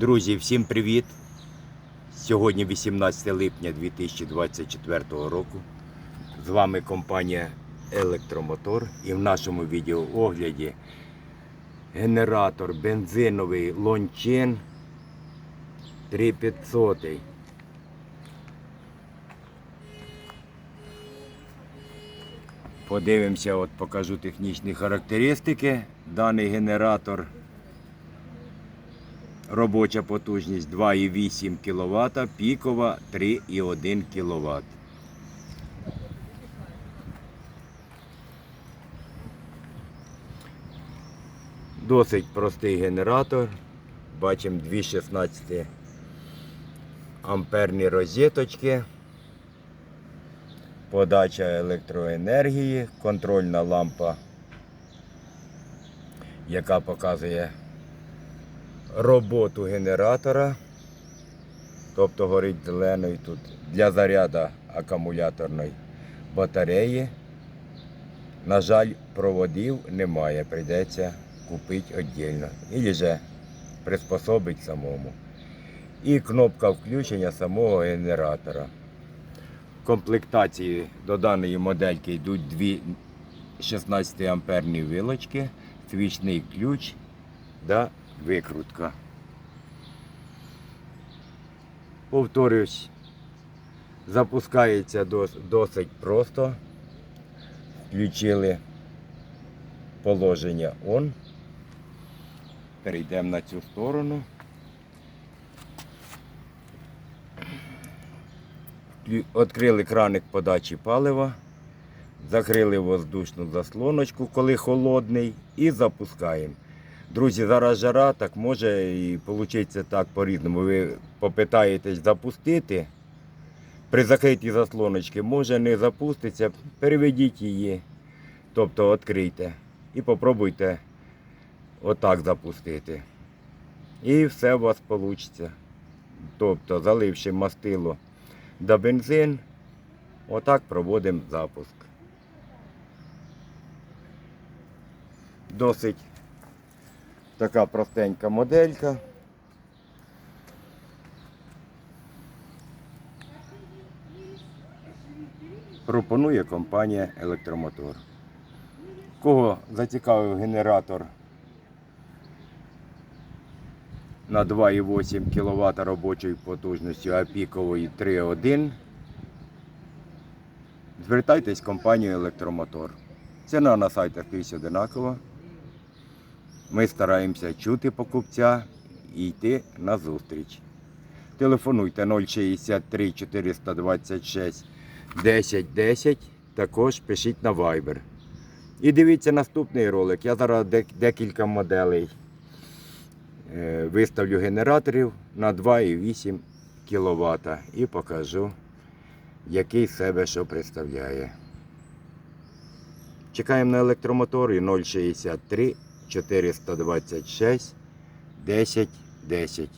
Друзі, всім привіт! Сьогодні 18 липня 2024 року. З вами компанія Електромотор і в нашому відеоогляді генератор бензиновий Лончен 3500. Подивимося, от покажу технічні характеристики. Даний генератор Робоча потужність 2,8 кВт, пікова 3,1 кВт. Досить простий генератор. Бачимо дві 16 амперні розеточки. Подача електроенергії, контрольна лампа, яка показує роботу генератора. Тобто горить зеленою тут для заряду акумуляторної батареї. На жаль, проводів немає, прийдеться купити віддільно. Ілі же приспособити самому. І кнопка включення самого генератора. В комплектації до даної модельки йдуть дві 16 амперні вилочки, свічний ключ да викрутка. Повторюсь, запускається досить просто. Включили положення ON. Перейдемо на цю сторону. Відкрили краник подачі палива, закрили воздушну заслоночку, коли холодний, і запускаємо. Друзі, зараз жара, так може і вийде так по-різному. Ви попитаєтесь запустити. При закритій заслоночці може не запуститься, переведіть її, тобто відкрийте і попробуйте отак запустити. І все у вас вийде. Тобто, заливши мастило до бензин, отак проводимо запуск. Досить така простенька моделька. Пропонує компанія Електромотор. Кого зацікавив генератор на 2,8 кВт робочою потужністю, а пікової 3,1, звертайтесь в компанію Електромотор. Ціна на сайтах скрізь одинакова. Ми стараємося чути покупця і йти на зустріч. Телефонуйте 063 426 10 10, також пишіть на Viber. І дивіться наступний ролик. Я зараз декілька моделей е, виставлю генераторів на 2,8 кВт і покажу, який себе що представляє. Чекаємо на електромотори 063 426 10 10.